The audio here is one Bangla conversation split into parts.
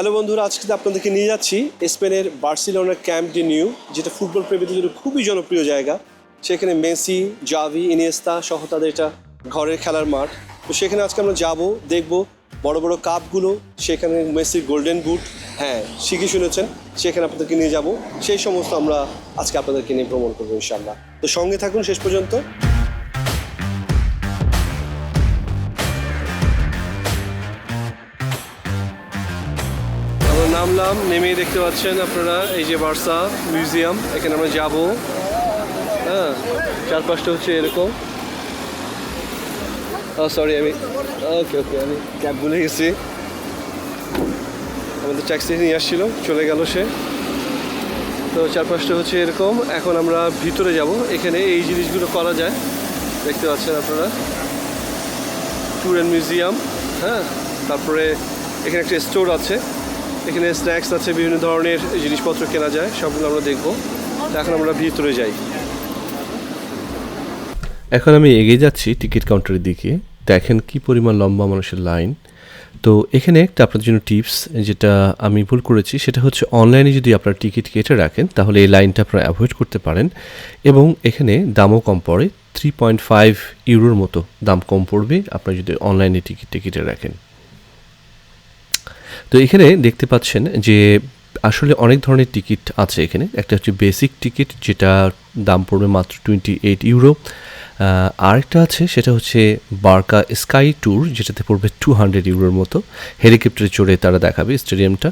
হ্যালো বন্ধুরা, আজকে আপনাদেরকে নিয়ে যাচ্ছি, স্পেনের বার্সিলোনার ক্যাম্প ডি নিউ, যেটা ফুটবল প্রেমীদের জন্য খুবই জনপ্রিয় জায়গা। সেখানে মেসি, জাভি, ইনিয়েস্তা সহ তাদের এটা ঘরের খেলার মাঠ। তো সেখানে আজকে আমরা যাব, দেখব বড় বড় কাপগুলো, সেখানে মেসির গোল্ডেন বুট হ্যাঁ ঠিকই শুনেছেন, সেখানে আপনাদেরকে নিয়ে যাব। সেই সমস্ত আমরা আজকে আপনাদেরকে নিয়ে ভ্রমণ করব ইনশাল্লাহ তো সঙ্গে থাকুন শেষ পর্যন্ত। নামলাম নেমেই দেখতে পাচ্ছেন আপনারা, এই যে বার্সা মিউজিয়াম, এখানে আমরা যাব। হ্যাঁ চারপাশটা হচ্ছে এরকম। সরি আমি ওকে ওকে আমি ক্যাব ভুলে গেছি। আমাদের ট্যাক্সি নিয়ে আসছিল, চলে গেল সে। তো চারপাশটা হচ্ছে এরকম। এখন আমরা ভিতরে যাব। এখানে এই জিনিসগুলো করা যায়। দেখতে পাচ্ছেন আপনারা। ট্যুর অ্যান্ড মিউজিয়াম হ্যাঁ তারপরে এখানে একটা স্টোর আছে। এখানে স্ন্যাক্স আছে, বিভিন্ন ধরনের জিনিসপত্র কেনা যায়, সবগুলো আমরা দেখব। এখন আমরা ভিতরে যাই। এখন আমি এগিয়ে যাচ্ছি টিকিট কাউন্টারের দিকে। দেখেন কি পরিমাণ লম্বা মানুষের লাইন তো এখানে একটা আপনাদের জন্য টিপস যেটা আমি ভুল করেছি, সেটা হচ্ছে অনলাইনে যদি আপনার টিকিট কেটে রাখেন, তাহলে এই লাইনটা আপনারা অ্যাভয়েড করতে পারেন। এবং এখানে দামও কম পড়ে থ্রি পয়েন্ট ফাইভ ইউরোর মতো দাম কম পড়বে, আপনার যদি অনলাইনে টিকিট কেটে রাখেন। তো এখানে দেখতে পাচ্ছেন যে আসলে অনেক ধরনের টিকিট আছে এখানে। একটা হচ্ছে বেসিক টিকিট, যেটা দাম পড়বে মাত্র টোয়েন্টি এইট ইউরো আরেকটা আছে, সেটা হচ্ছে বার্কা স্কাই ট্যুর, যেটাতে পড়বে টু হান্ড্রেড ইউরোর মতো। হেলিকপ্টারে চড়ে তারা দেখাবে স্টেডিয়ামটা।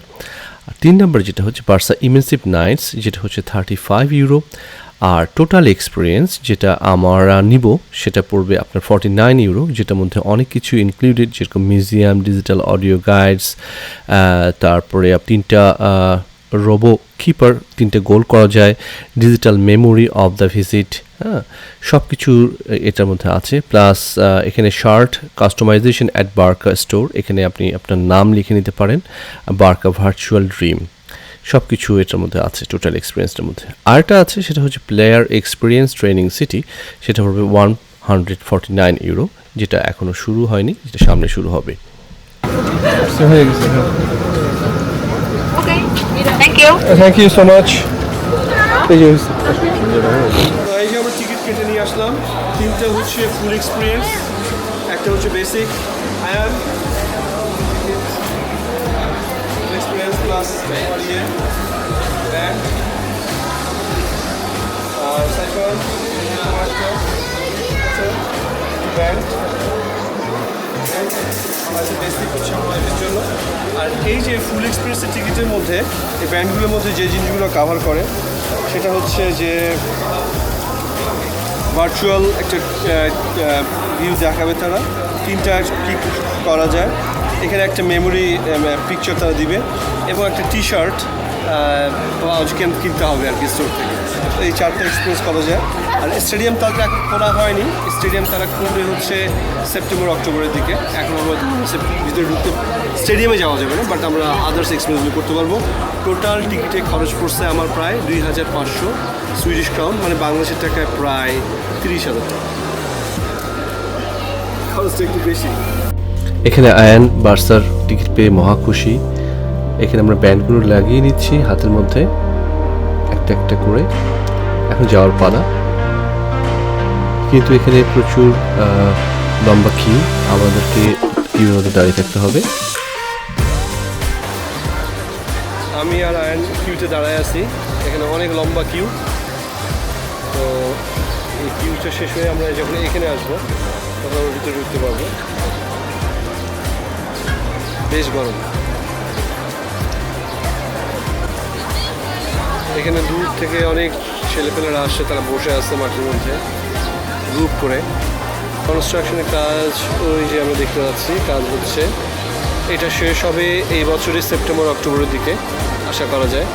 আর তিন নম্বর যেটা হচ্ছে বার্সা ইমেন্সিভ নাইটস, যেটা হচ্ছে থার্টি ফাইভ ইউরো আর টোটাল এক্সপিরিয়েন্স যেটা আমরা নিব, সেটা পড়বে আপনার ফর্টি নাইন ইউরো যেটার মধ্যে অনেক কিছু ইনক্লুডেড যেরকম মিউজিয়াম ডিজিটাল অডিও গাইডস তারপরে তিনটা রোবো কিপার তিনটে গোল করা যায় digital memory of the visit হ্যাঁ সব কিছু এটার মধ্যে আছে প্লাস এখানে shirt customization at Barca store এখানে আপনি আপনার নাম লিখে নিতে পারেন বার্কা ভার্চুয়াল ড্রিম সব কিছু এটার মধ্যে আছে টোটাল এক্সপিরিয়েন্সটার মধ্যে। আরেকটা আছে সেটা হচ্ছে প্লেয়ার এক্সপিরিয়েন্স ট্রেনিং সিটি সেটা হবে one hundred forty nine euro যেটা এখনও শুরু হয়নি যেটা সামনে শুরু হবে। Okay. Thank you. Thank you so much এই যে আমরা টিকিট কেটে নিয়ে আসলাম। তিনটা হচ্ছে ফুল এক্সপিরিয়েন্স একটা হচ্ছে বেসিক আয়ান প্লাস ইয়ে ব্যান্ড আর সাইফার ব্যান্ড জন্য আর এই যে ফুল এক্সপিরিয়েন্সের টিকিটের মধ্যে, এই ব্যান্ডগুলোর মধ্যে যে জিনিসগুলো কাভার করে, সেটা হচ্ছে যে ভার্চুয়াল একটা ভিউ দেখাবে তারা। তিনটা ক্লিক করা যায়। এখানে একটা মেমোরি পিকচার তারা দিবে এবং একটা টি শার্ট কিনতে হবে আর কি স্টোর থেকে। এই চারটে এক্সপিরিয়েন্স করা যায়। আর স্টেডিয়াম তাদের খোলা হয়নি। স্টেডিয়াম তারা খুলবে হচ্ছে সেপ্টেম্বর অক্টোবরের দিকে। এখন আমরা ভিতরে ঢুকতে স্টেডিয়ামে যাওয়া যাবে না বাট আমরা আদার্স এক্সপিরিয়েন্সগুলো করতে পারব। টোটাল টিকিটে খরচ পড়ছে আমার প্রায় দুই হাজার পাঁচশো সুইডিশ ক্রাউন মানে বাংলাদেশের টাকায় প্রায় তিরিশ হাজার টাকা। খরচটা একটু বেশি। এখানে আয়ান, বার্সার টিকিট পেয়ে মহা খুশি। এখানে আমরা ব্যান্ডগুলো লাগিয়ে নিচ্ছি হাতের মধ্যে, একটা একটা করে। এখন যাওয়ার পালা। কিন্তু এখানে প্রচুর লম্বা কিউ আমাদেরকে কিউর মধ্যে দাঁড়িয়ে থাকতে হবে। আমি আর আয়ন কিউতে দাঁড়ায় আছি। এখানে অনেক লম্বা কিউ তো এই কিউটা শেষ হয়ে আমরা যখন এখানে আসব, তখন ভিতরে ঢুকতে পারব। বেশ গরম। এখানে দূর থেকে অনেক ছেলেপেলেরা আসছে তারা বসে আছে মাঠের মধ্যে গ্রুপ করে। কনস্ট্রাকশনের কাজ, ওই যে আমরা দেখতে পাচ্ছি, কাজ হচ্ছে। এটা শেষ হবে এই বছরের সেপ্টেম্বর অক্টোবরের দিকে, আশা করা যায়।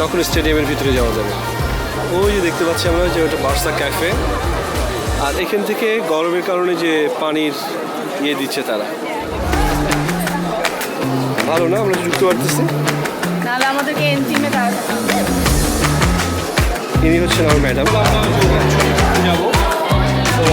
তখন স্টেডিয়ামের ভিতরে যাওয়া যাবে। ওই যে দেখতে পাচ্ছি আমরা যে ওটা বার্সা ক্যাফে। আর এখান থেকে গরমের কারণে যে পানির ইয়ে দিচ্ছে তারা। ভালো না? আমরা ঢুকতে পারতেছি নাহলে আমাদেরকে এনজিমে দাঁড়াতে হবে। ইনি হচ্ছেন আমার ম্যাডাম। যাব। তো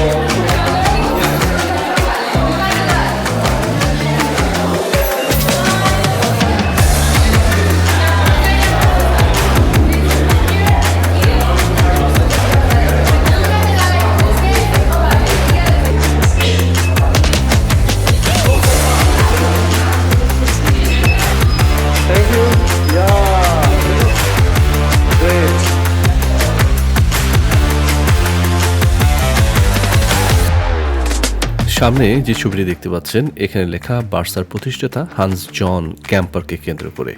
সামনে যে ছবিটি দেখতে পাচ্ছেন, এখানে লেখা বার্সার প্রতিষ্ঠাতা হান্স জন গ্যাম্পারকে কেন্দ্র করে।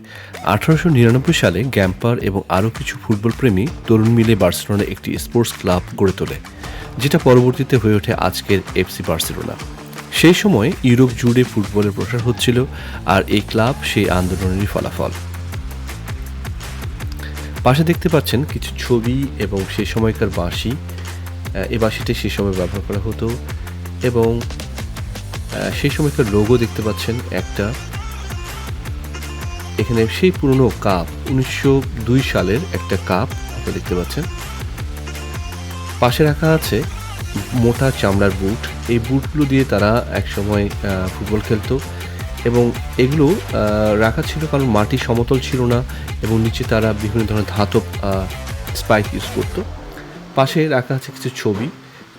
আঠারোশো নিরানব্বই সালে গ্যাম্পার এবং আরও কিছু ফুটবল প্রেমী তরুণ মিলে বার্সেলোনা একটি স্পোর্টস ক্লাব গড়ে তোলে, যেটা পরবর্তীতে হয়ে ওঠে আজকের এফসি বার্সেলোনা। সেই সময় ইউরোপ জুড়ে ফুটবলের প্রসার হচ্ছিল আর এই ক্লাব সেই আন্দোলনেরই ফলাফল। পাশে দেখতে পাচ্ছেন কিছু ছবি এবং সেই সময়কার বাঁশি। এই বাঁশিটা সেই সময় ব্যবহার করা হতো। এবং সেই সময়কার লোগো দেখতে পাচ্ছেন একটা। এখানে সেই পুরনো কাপ উনিশশো দুই সালের একটা কাপ আপনারা দেখতে পাচ্ছেন। পাশে রাখা আছে মোটা চামড়ার বুট। এই বুটগুলো দিয়ে তারা একসময় ফুটবল খেলতো এবং এগুলো রাখা ছিল কারণ মাটি সমতল ছিল না এবং নিচে তারা বিভিন্ন ধরনের ধাতব স্পাইক ইউজ করতো। পাশে রাখা আছে কিছু ছবি।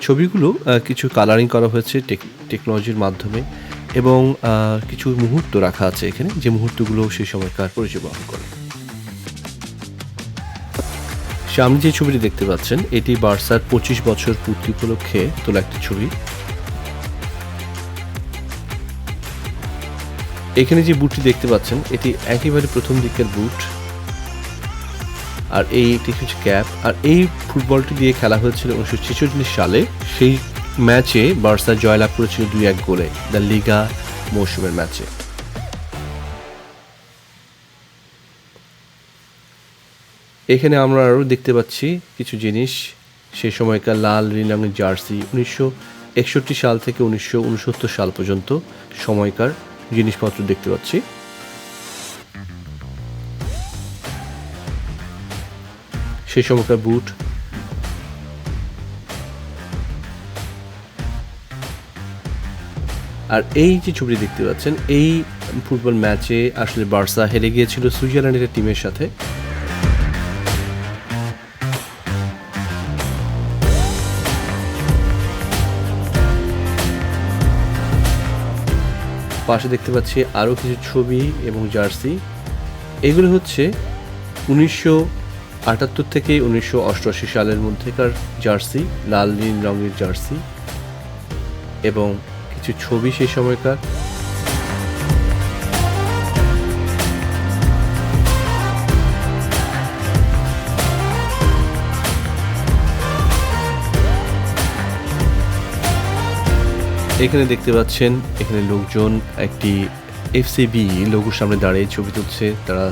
ছবিগুলো কিছু কালারিং করা হয়েছে টেক- টেকনোলজির মাধ্যমে এবং কিছু মুহূর্ত রাখা আছে এখানে যে মুহূর্তগুলো সেই সময়কার পরিচয় বহন করে। সামনে যে ছবিটি দেখতে পাচ্ছেন, এটি বার্সার পঁচিশ বছর পূর্তি উপলক্ষে তোলা একটি ছবি। এখানে যে বুটটি দেখতে পাচ্ছেন, এটি একেবারে প্রথম দিকের বুট আর এই একটি হচ্ছে ক্যাপ আর এই ফুটবলটি দিয়ে খেলা হয়েছিল উনিশশো ছেচল্লিশ সালে। সেই ম্যাচে বার্সা জয়লাভ করেছিল দুই এক গোলে, দ্য লিগা মৌসুমের ম্যাচে এখানে আমরা আরও দেখতে পাচ্ছি কিছু জিনিস। সেই সময়কার লাল নীল রঙের জার্সি উনিশশো একষট্টি সাল থেকে উনিশশো উনসত্তর সাল পর্যন্ত সময়কার জিনিসপত্র দেখতে পাচ্ছি। সেই সময়কার বুট আর এই যে ছবিটি দেখতে পাচ্ছেন, এই ফুটবল ম্যাচে আসলে বার্সা হেরে গিয়েছিল সুইজারল্যান্ডের টিমের সাথে। পাশে দেখতে পাচ্ছি আরও কিছু ছবি এবং জার্সি। এগুলো হচ্ছে উনিশশো আটাত্তর থেকে উনিশশো অষ্টআশি সালের মধ্যেকার জার্সি, লাল, নীল রঙের জার্সি এবং কিছু ছবি সেই সময়কার। এখানে দেখতে পাচ্ছেন, এখানে লোকজন একটি এফসিবি লোগোর সামনে দাঁড়িয়ে ছবি তুলছে, তারা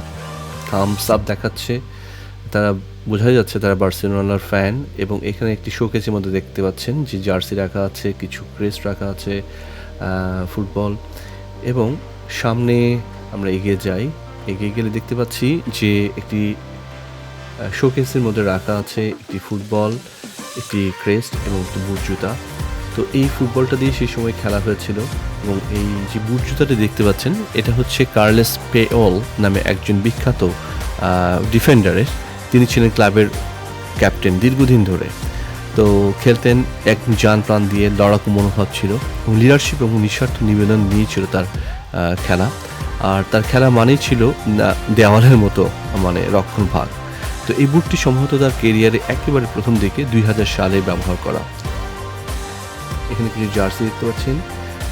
থামস আপ দেখাচ্ছে। তারা বোঝাই যাচ্ছে তারা বার্সেলোনার ফ্যান এবং এখানে একটি শোকেসের মধ্যে দেখতে পাচ্ছেন যে জার্সি রাখা আছে, কিছু ক্রেস্ট রাখা আছে ফুটবল এবং সামনে আমরা এগিয়ে যাই। এগিয়ে গেলে দেখতে পাচ্ছি যে একটি শোকেসের মধ্যে রাখা আছে একটি ফুটবল, একটি ক্রেস্ট এবং একটি বুট জুতা। তো এই ফুটবলটা দিয়ে সেই সময় খেলা হয়েছিল এবং এই যে বুট জুতাটি দেখতে পাচ্ছেন, এটা হচ্ছে কার্লেস পেওল নামে একজন বিখ্যাত ডিফেন্ডারের তিনি ছিলেন ক্লাবের ক্যাপ্টেন দীর্ঘদিন ধরে। তো খেলতেন এক যান প্রাণ দিয়ে লড়াকু মনোভাব ছিল এবং লিডারশিপ এবং নিঃস্বার্থ নিবেদন নিয়েছিল তার খেলা। আর তার খেলা মানেই ছিল দেওয়ালের মতো মানে রক্ষণ ভাগ। তো এই বুটটি সম্ভবত তার কেরিয়ারে একেবারে প্রথম দিকে দুই হাজার সালে ব্যবহার করা। এখানে কিছু জার্সি দেখতে পাচ্ছেন।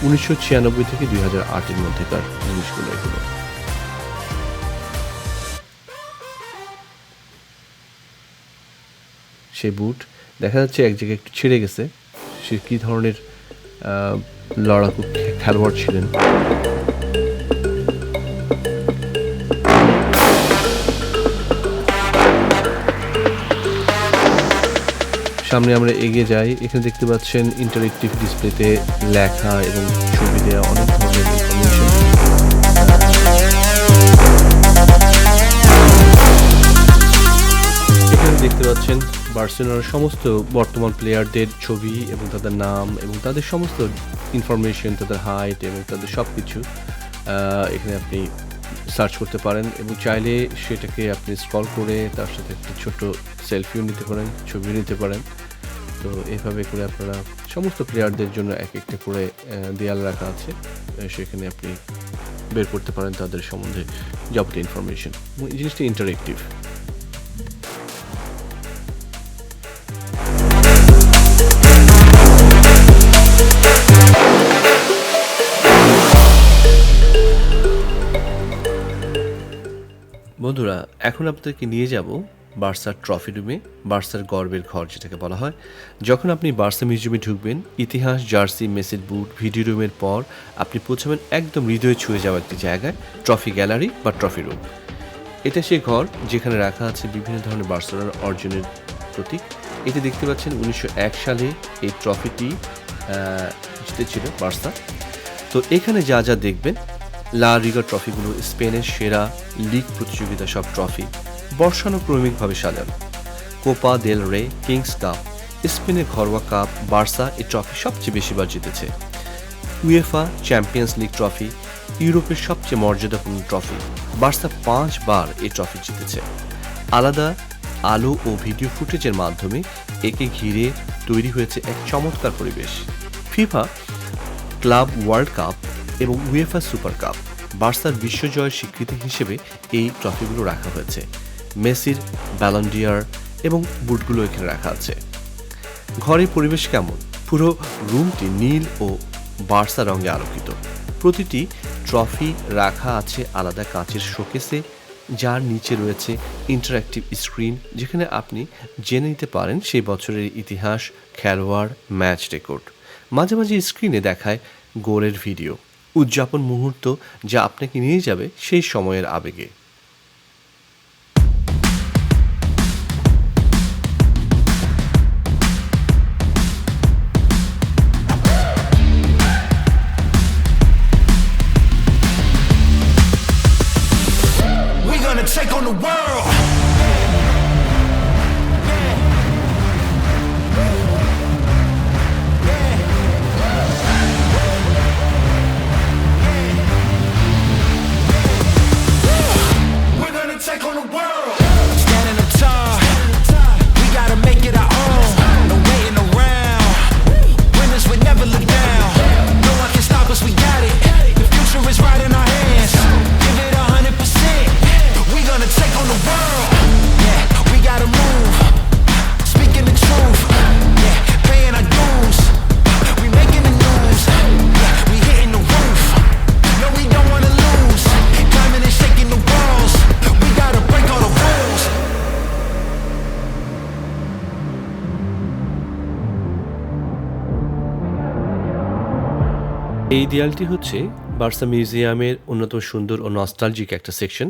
উনিশশো ছিয়ানব্বই থেকে দুই হাজার আটের মধ্যেকার জিনিসগুলো এগুলো সেই বুট। দেখা যাচ্ছে এক জায়গায় একটু ছিঁড়ে গেছে। সে কী ধরনের লড়াকু খেলোয়াড় ছিলেন? সামনে আমরা এগিয়ে যাই। এখানে দেখতে পাচ্ছেন ইন্টারেক্টিভ ডিসপ্লেতে লেখা এবং ছবি দেওয়া অনেক ধরনের ইনফরমেশন এখানে দেখতে পাচ্ছেন বার্সেলোনার সমস্ত বর্তমান প্লেয়ারদের ছবি এবং তাদের নাম এবং তাদের সমস্ত ইনফরমেশন তাদের হাইট এবং তাদের সব কিছু এখানে আপনি সার্চ করতে পারেন এবং চাইলে সেটাকে আপনি স্ক্রল করে তার সাথে একটা ছোট সেলফিও নিতে পারেন, ছবিও নিতে পারেন। তো এভাবে করে আপনারা সমস্ত প্লেয়ারদের জন্য এক একটা করে দেয়াল রাখা আছে। সেখানে আপনি বের করতে পারেন তাদের সম্বন্ধে যাবতীয় ইনফরমেশন এই জিনিসটা ইন্টারেক্টিভ বন্ধুরা, এখন আপনাদেরকে নিয়ে যাব বার্সার ট্রফি রুমে, বার্সার গর্বের ঘর যেটাকে বলা হয়। যখন আপনি বার্সা মিউজিয়ামে ঢুকবেন, ইতিহাস, জার্সি, মেসের বুট, ভিডিও রুমের পর আপনি পৌঁছাবেন একদম হৃদয়ে ছুঁয়ে যাওয়া একটি জায়গায়, ট্রফি গ্যালারি বা ট্রফি রুম। এটা সেই ঘর যেখানে রাখা আছে বিভিন্ন ধরনের বার্সেলোনার অর্জনের প্রতীক। এটি দেখতে পাচ্ছেন উনিশশো এক সালে এই ট্রফিটি জিতেছিল বার্সা। তো এখানে যা যা দেখবেন লা রিগা ট্রফিগুলো স্পেনের সেরা লিগ প্রতিযোগিতা সব ট্রফি বর্ষানুক্রমিকভাবে সাজানো। কোপা দেল রে কিংস কাপ স্পেনের ঘরোয়া কাপ, বার্সা এই ট্রফি সবচেয়ে বেশিবার জিতেছে। উয়েফা চ্যাম্পিয়ন্স লিগ ট্রফি, ইউরোপের সবচেয়ে মর্যাদাপূর্ণ ট্রফি, বার্সা পাঁচবার এই ট্রফি জিতেছে। আলাদা আলো ও ভিডিও ফুটেজের মাধ্যমে একে ঘিরে তৈরি হয়েছে এক চমৎকার পরিবেশ। ফিফা ক্লাব ওয়ার্ল্ড কাপ এবং উয়েফা সুপার কাপ বার্সার বিশ্বজয়ের স্বীকৃতি হিসেবে এই ট্রফিগুলো রাখা হয়েছে। মেসির ব্যালন্ডিয়ার এবং বুটগুলো এখানে রাখা আছে। ঘরের পরিবেশ কেমন? পুরো রুমটি নীল ও বার্সা রঙে আলোকিত। প্রতিটি ট্রফি রাখা আছে আলাদা কাঁচের শোকেসে, যার নিচে রয়েছে ইন্টারঅ্যাক্টিভ স্ক্রিন যেখানে আপনি জেনে নিতে পারেন সেই বছরের ইতিহাস, খেলোয়াড় ম্যাচ রেকর্ড মাঝে মাঝে স্ক্রিনে দেখায় গোলের ভিডিও উদযাপন মুহূর্ত যা আপনাকে নিয়ে যাবে সেই সময়ের আবেগে। এই দেয়ালটি হচ্ছে বার্সা মিউজিয়ামের অন্যতম সুন্দর ও নস্টালজিক একটা সেকশন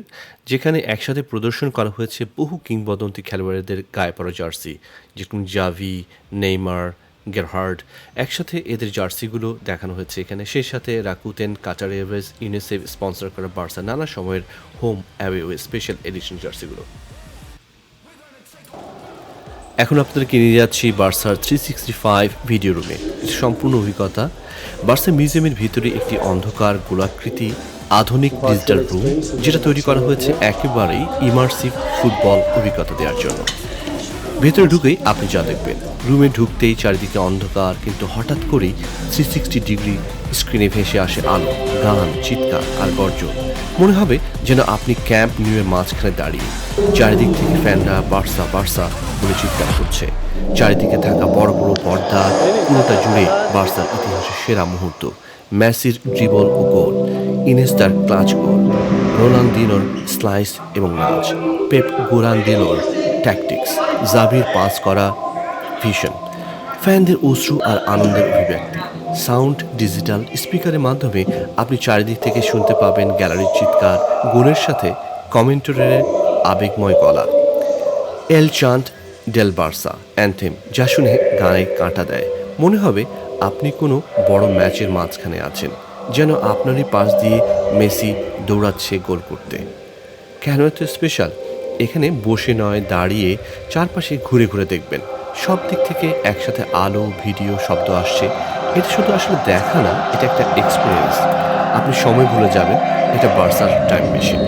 যেখানে একসাথে প্রদর্শন করা হয়েছে বহু কিংবদন্তি খেলোয়াড়দের গায়ে পড়া জার্সি, যেরকম জাভি নেইমার গেরহার্ড একসাথে এদের জার্সিগুলো দেখানো হয়েছে এখানে। সেই সাথে Rakuten Qatar average UNICEF sponsor করা বার্সা নানা সময়ের হোম অ্যাওয়ে স্পেশাল এডিশন জার্সিগুলো। এখন আপনাদেরকে নিয়ে যাচ্ছি বার্সার থ্রি সিক্সটি ফাইভ ভিডিও রুমে সম্পূর্ণ অভিজ্ঞতা। বার্সা মিউজিয়ামের ভিতরে একটি অন্ধকার গোলাকৃতি, আধুনিক ডিজিটাল রুম যেটা তৈরি করা হয়েছে একেবারেই ইমার্সিভ ফুটবল অভিজ্ঞতা দেওয়ার জন্য। ভেতরে ঢুকেই আপনি যা দেখবেন। রুমে ঢুকতেই চারিদিকে অন্ধকার, কিন্তু হঠাৎ করেই থ্রি সিক্সটি ডিগ্রি স্ক্রিনে ভেসে আসে আলো, গান, চিৎকার আর গর্জন মনে হবে যেন আপনি ক্যাম্প নিউয়ের মাঝখানে দাঁড়িয়ে। চারিদিক থেকে ফ্যানরা বার্সা বার্সা বলে চিৎকার করছে। চারিদিকে থাকা বড় বড় পর্দা, পুরোটা জুড়ে বার্সার ইতিহাসের সেরা মুহূর্ত ম্যাসির ড্রিবল ও গোল, ইনেস্তার ক্লাচ গোল, রোনালদিনোর স্লাইস এবং নাচ পেপ গোরান্দিনোর ট্যাকটিক্স জাভির পাস করা ভিশন ফ্যানদের অশ্রু আর আনন্দের অভিব্যক্তি সাউন্ড ডিজিটাল স্পিকারের মাধ্যমে আপনি চারিদিক থেকে শুনতে পাবেন গ্যালারির চিৎকার, গোলের সাথে কমেন্টরের আবেগময় গলা। El Cant del Barça anthem যা শুনে গায়ে কাঁটা দেয়। মনে হবে আপনি কোনো বড় ম্যাচের মাঝখানে আছেন, যেন আপনারই পাশ দিয়ে মেসি দৌড়াচ্ছে গোল করতে। কেন এত স্পেশাল এখানে বসে নয়, দাঁড়িয়ে চারপাশে ঘুরে ঘুরে দেখবেন। সব দিক থেকে একসাথে আলো, ভিডিও, শব্দ আসছে। এটা শুধু আসলে দেখা না, এটা একটা এক্সপিরিয়েন্স আপনি সময় ভুলে যাবেন, এটা বার্সার টাইম মেশিন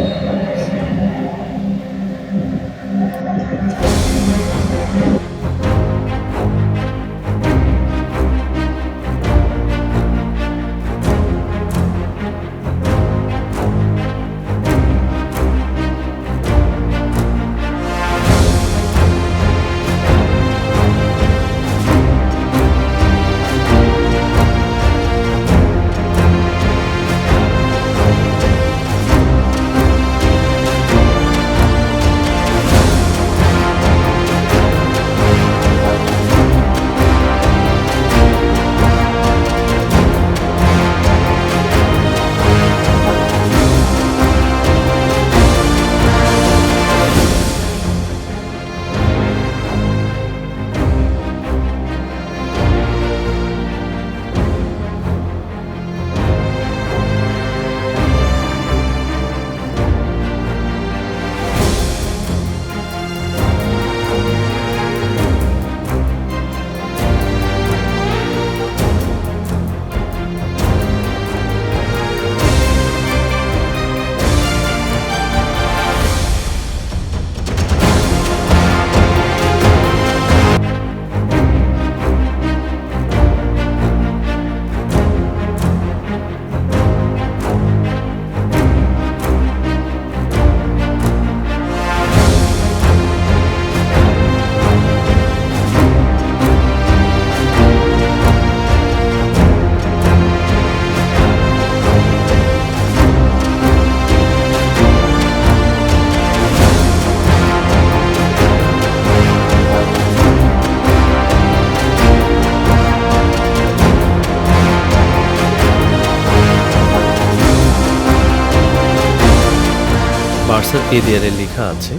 এই দেয়ালে লেখা আছে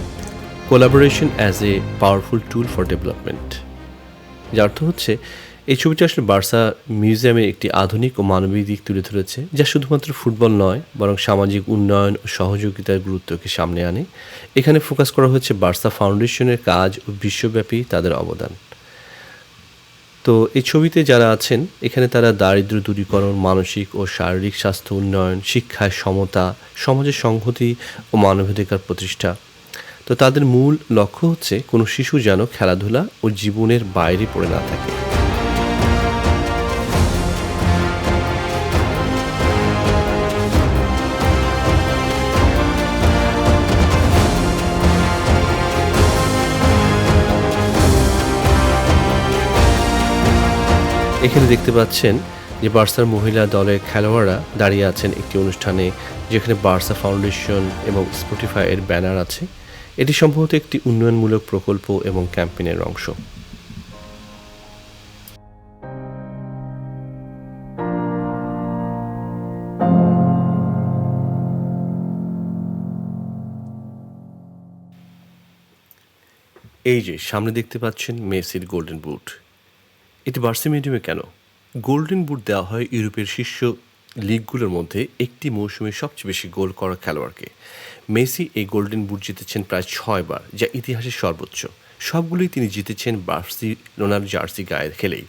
collaboration as a powerful tool for development যার অর্থ হচ্ছে, এই ছবিটি আসলে বার্সা মিউজিয়ামের একটি আধুনিক ও মানবিক দিক তুলে ধরেছে, যা শুধুমাত্র ফুটবল নয়, বরং সামাজিক উন্নয়ন ও সহযোগিতার গুরুত্বকে সামনে আনে। এখানে ফোকাস করা হচ্ছে বার্সা ফাউন্ডেশনের কাজ ও বিশ্বব্যাপী তাদের অবদান। তো এই ছবিতে যারা আছেন, এখানে তারা দারিদ্র দূরীকরণ, মানসিক ও শারীরিক স্বাস্থ্য উন্নয়ন শিক্ষায় সমতা, সমাজের সংহতি ও মানবাধিকার প্রতিষ্ঠা। তো তাদের মূল লক্ষ্য হচ্ছে কোনো শিশু যেন খেলাধুলা ও জীবনের বাইরে পড়ে না থাকে। এখানে দেখতে পাচ্ছেন যে বার্সার মহিলা দলের খেলোয়াড়রা দাঁড়িয়ে আছেন একটি অনুষ্ঠানে, যেখানে বার্সা ফাউন্ডেশন এবং স্পটিফাই এর ব্যানার আছে। এটি সম্ভবত একটি উন্নয়নমূলক প্রকল্প এবং ক্যাম্পেইনের অংশ। এই যে, সামনে দেখতে পাচ্ছেন মেসির গোল্ডেন বুট। এটি বার্সি মিডিয়ামে কেন? গোল্ডেন বুট দেওয়া হয় ইউরোপের শীর্ষ লিগগুলোর মধ্যে একটি মৌসুমে সবচেয়ে বেশি গোল করা খেলোয়াড়কে। মেসি এই গোল্ডেন বুট জিতেছেন প্রায় ছয়বার যা ইতিহাসের সর্বোচ্চ। সবগুলোই তিনি জিতেছেন বার্সিলোনার জার্সি গায়ে খেলেই।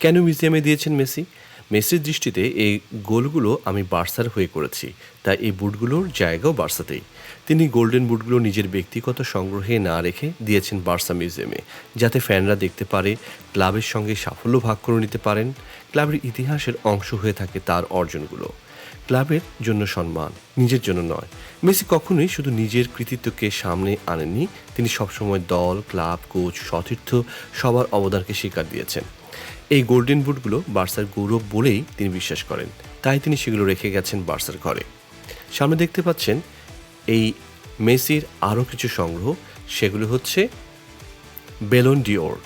কেন মিউজিয়ামে দিয়েছেন মেসি? মেসির দৃষ্টিতে এই গোলগুলো আমি বার্সার হয়ে করেছি, তাই এই বুটগুলোর জায়গাও বার্সাতেই। তিনি গোল্ডেন বুটগুলো নিজের ব্যক্তিগত সংগ্রহে না রেখে দিয়েছেন বার্সা মিউজিয়ামে, যাতে ফ্যানরা দেখতে পারে, ক্লাবের সঙ্গে সাফল্য ভাগ করে নিতে পারেন, ক্লাবের ইতিহাসের অংশ হয়ে থাকে তার অর্জনগুলো। ক্লাবের জন্য সম্মান নিজের জন্য নয়। মেসি কখনোই শুধু নিজের কৃতিত্বকে সামনে আনেননি, তিনি সবসময় দল, ক্লাব, কোচ, সতীর্থ সবার অবদানকে স্বীকার দিয়েছেন। এই গোল্ডেন বুটগুলো বার্সার গৌরব বলেই তিনি বিশ্বাস করেন। তাই তিনি সেগুলো রেখে গেছেন বার্সার ঘরে। সামনে দেখতে পাচ্ছেন এই মেসির আরও কিছু সংগ্রহ, সেগুলো হচ্ছে বেলুন ডিওর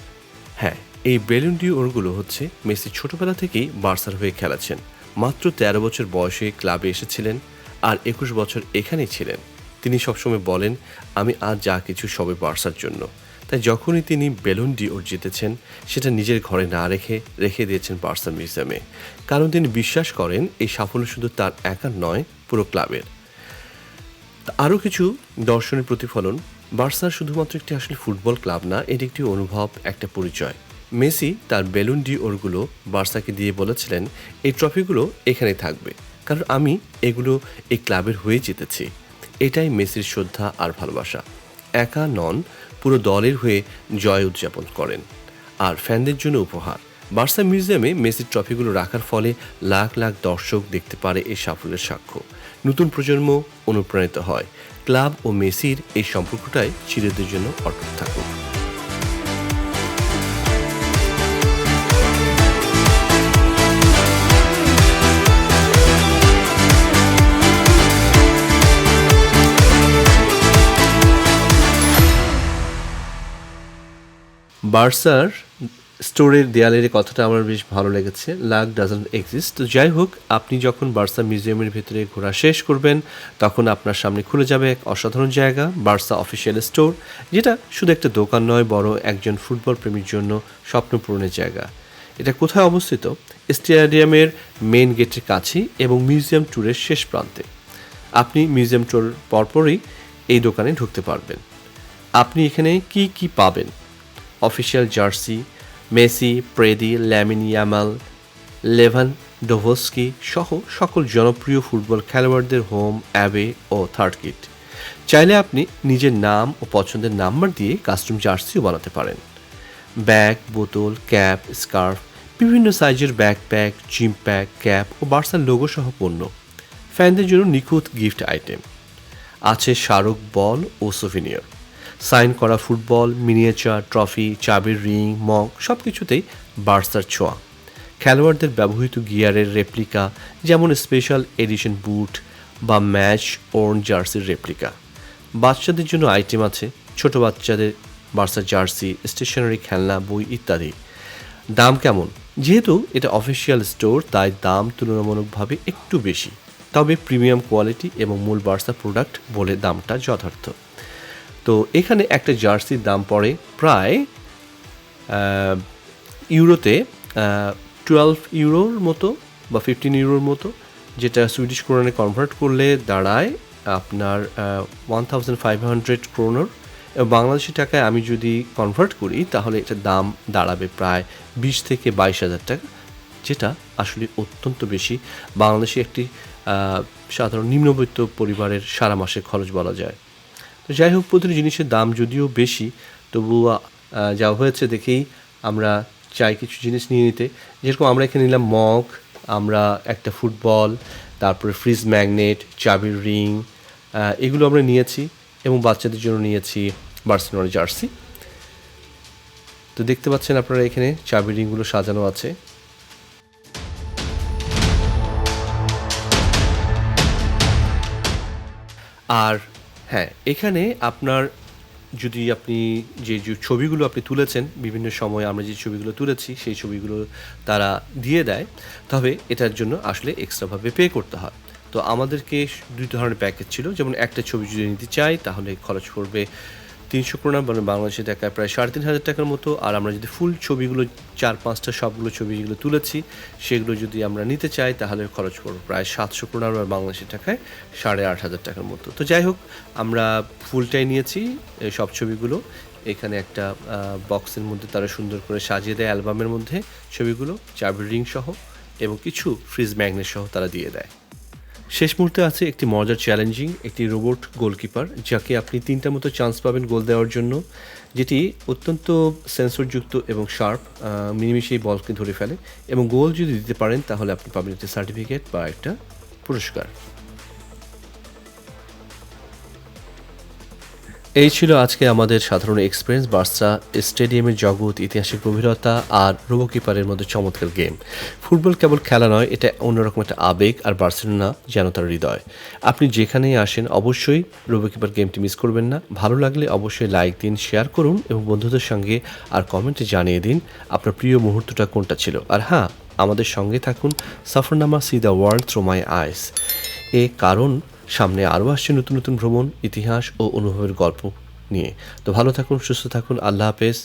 হ্যাঁ এই বেলুন ডিওরগুলো হচ্ছে মেসি ছোটবেলা থেকেই বার্সার হয়ে খেলাছেন মাত্র তেরো বছর বয়সে ক্লাবে এসেছিলেন আর একুশ বছর এখানেই ছিলেন। তিনি সবসময় বলেন, আমি আজ যা কিছু সবে বার্সার জন্য। তাই যখনই তিনি বেলুন ডিওর জিতেছেন, সেটা নিজের ঘরে না রেখে রেখে দিয়েছেন বার্সা মিউজিয়ামে। কারণ তিনি বিশ্বাস করেন, এই সাফল্য শুধু তার একার নয়, পুরো ক্লাবের। আরও কিছু দর্শনের প্রতিফলন। বার্সার শুধুমাত্র একটি আসলে ফুটবল ক্লাব না, এটি একটি অনুভব, একটা পরিচয়। মেসি তার বেলুন ডি ওরগুলো বার্সাকে দিয়ে বলেছিলেন, এই ট্রফিগুলো এখানে থাকবে। কারণ আমি এগুলো এই ক্লাবের হয়ে জিতেছি। এটাই মেসির শ্রদ্ধা আর ভালোবাসা। একা নন পুরো দলের হয়ে জয় উদযাপন করেন। আর ফ্যানদের জন্য উপহার। বার্সা মিউজিয়ামে মেসির ট্রফিগুলো রাখার ফলে লাখ লাখ দর্শক দেখতে পারে এই সাফল্যের সাক্ষ্য। নতুন প্রজন্ম অনুপ্রাণিত হয়। ক্লাব ও মেসির এই সম্পর্কটাই চিরদের জন্য অটুট থাকুক। বার্সার স্টোরের দেয়ালের কথাটা আমার বেশ ভালো লেগেছে। Luck doesn't exist. তো যাই হোক, আপনি যখন বার্সা মিউজিয়ামের ভেতরে ঘোরা শেষ করবেন, তখন আপনার সামনে খুলে যাবে এক অসাধারণ জায়গা, বার্সা অফিসিয়াল স্টোর, যেটা শুধু একটা দোকান নয় বড় একজন ফুটবল প্রেমীর জন্য স্বপ্ন পূরণের জায়গা। এটা কোথায় অবস্থিত? স্টেডিয়ামের মেন গেটের কাছেই এবং মিউজিয়াম ট্যুরের শেষ প্রান্তে। আপনি মিউজিয়াম ট্যুর পরপরই এই দোকানে ঢুকতে পারবেন। আপনি এখানে কি কি পাবেন? অফিসিয়াল জার্সি, মেসি, প্রেদি, ল্যামিন ইয়ামাল, লেভান ডোভস্কি সহ সকল জনপ্রিয় ফুটবল খেলোয়াড়দের হোম, অ্যাবে ও থার্ড কিট। চাইলে আপনি নিজের নাম ও পছন্দের নাম্বার দিয়ে কাস্টম জার্সিও বানাতে পারেন। ব্যাগ, বোতল, ক্যাপ, স্কার্ফ, বিভিন্ন সাইজের ব্যাকপ্যাক জিম প্যাক ক্যাপ ও বার্সার লোগো সহ পণ্য। ফ্যানদের জন্য নিখুঁত গিফট আইটেম। আছে স্মারক বল ও সোভিনিয়র। সাইন করা ফুটবল, মিনিয়েচার, ট্রফি, চাবির রিং, মগ সব কিছুতেই বার্সার ছোঁয়া। খেলোয়াড়দের ব্যবহৃত গিয়ারের রেপ্লিকা, যেমন স্পেশাল এডিশন বুট বা ম্যাচ ওর্ন জার্সির রেপ্লিকা। বাচ্চাদের জন্য আইটেম আছে, ছোট বাচ্চাদের বার্সার জার্সি, স্টেশনারি খেলনা, বই ইত্যাদি। দাম কেমন? যেহেতু এটা অফিসিয়াল স্টোর, তাই দাম তুলনামূলকভাবে একটু বেশি। তবে প্রিমিয়াম কোয়ালিটি এবং মূল বার্সা প্রোডাক্ট বলে দামটা যথার্থ। তো এখানে একটা জার্সির দাম পড়ে প্রায় ইউরোতে টুয়েলভ ইউরোর মতো বা ফিফটিন ইউরোর মতো, যেটা সুইডিশ ক্রোনে কনভার্ট করলে দাঁড়ায় আপনার one thousand five hundred kronor Bangladeshi টাকায় আমি যদি কনভার্ট করি, তাহলে এটার দাম দাঁড়াবে প্রায় বিশ থেকে বাইশ হাজার টাকা, যেটা আসলে অত্যন্ত বেশি। বাংলাদেশি একটি সাধারণ নিম্নবিত্ত পরিবারের সারা মাসের খরচ বলা যায়। যাই হোক, প্রতিটি জিনিসের দাম যদিও বেশি, তবুও যা হয়েছে দেখেই আমরা চাই কিছু জিনিস নিয়ে নিতে। যেরকম আমরা এখানে নিলাম মগ, আমরা একটা ফুটবল, তারপরে ফ্রিজ ম্যাগনেট, চাবির রিং এগুলো আমরা নিয়েছি এবং বাচ্চাদের জন্য নিয়েছি বার্সেলোনা জার্সি। তো দেখতে পাচ্ছেন আপনারা এখানে চাবির রিংগুলো সাজানো আছে। আর হ্যাঁ এখানে আপনার যদি আপনি যে ছবিগুলো আপনি তুলেছেন, বিভিন্ন সময়ে আমরা যে ছবিগুলো তুলেছি, সেই ছবিগুলো তারা দিয়ে দেয়, তবে এটার জন্য আসলে এক্সট্রাভাবে পে করতে হয়। তো আমাদেরকে দুই ধরনের প্যাকেজ ছিল, যেমন একটা ছবি যদি নিতে চাই, তাহলে খরচ পড়বে তিনশো ক্রোনা মানে বাংলাদেশের টাকায় প্রায় সাড়ে তিন হাজার টাকার মতো। আর আমরা যদি ফুল ছবিগুলো চার পাঁচটা সবগুলো ছবি যেগুলো তুলেছি, সেগুলো যদি আমরা নিতে চাই, তাহলে খরচ পড়বে প্রায় সাতশো ক্রোনার বা বাংলাদেশের টাকায় সাড়ে আট হাজার টাকার মতো। তো যাই হোক, আমরা ফুলটাই নিয়েছি সব ছবিগুলো। এখানে একটা বক্সের মধ্যে তারা সুন্দর করে সাজিয়ে দেয় অ্যালবামের মধ্যে ছবিগুলো চাবির রিং সহ, এবং কিছু ফ্রিজ ম্যাগনেট সহ তারা দিয়ে দেয়। শেষ মুহূর্তে আছে একটি মজার চ্যালেঞ্জিং একটি রোবট গোলকিপার যাকে আপনি তিনটা মতো চান্স পাবেন গোল দেওয়ার জন্য, যেটি অত্যন্ত সেন্সরযুক্ত এবং শার্প মিনিমিশেই বলকে ধরে ফেলে এবং গোল যদি দিতে পারেন, তাহলে আপনি পাবেন একটি সার্টিফিকেট বা একটা পুরস্কার। এই ছিল আজকে আমাদের সাধারণ এক্সপিরিয়েন্স বার্সা স্টেডিয়ামের জগৎ, ইতিহাসের গভীরতা আর রোবো কিপারের মধ্যে চমৎকার গেম ফুটবল কেবল খেলা নয়, এটা অন্যরকম একটা আবেগ আর বার্সেলোনা যেন তার হৃদয়। আপনি যেখানেই আসেন, অবশ্যই রোবো কিপার গেমটি মিস করবেন না। ভালো লাগলে অবশ্যই লাইক দিন শেয়ার করুন এবং বন্ধুদের সঙ্গে আর কমেন্টে জানিয়ে দিন আপনার প্রিয় মুহূর্তটা কোনটা ছিল। আর হ্যাঁ আমাদের সঙ্গে থাকুন Safarnama see the world through my eyes এ কারণ সামনে আরও আসছে নতুন নতুন ভ্রমণ, ইতিহাস ও অনুভবের গল্প নিয়ে। তো ভালো থাকুন, সুস্থ থাকুন, আল্লাহ হাফেজ।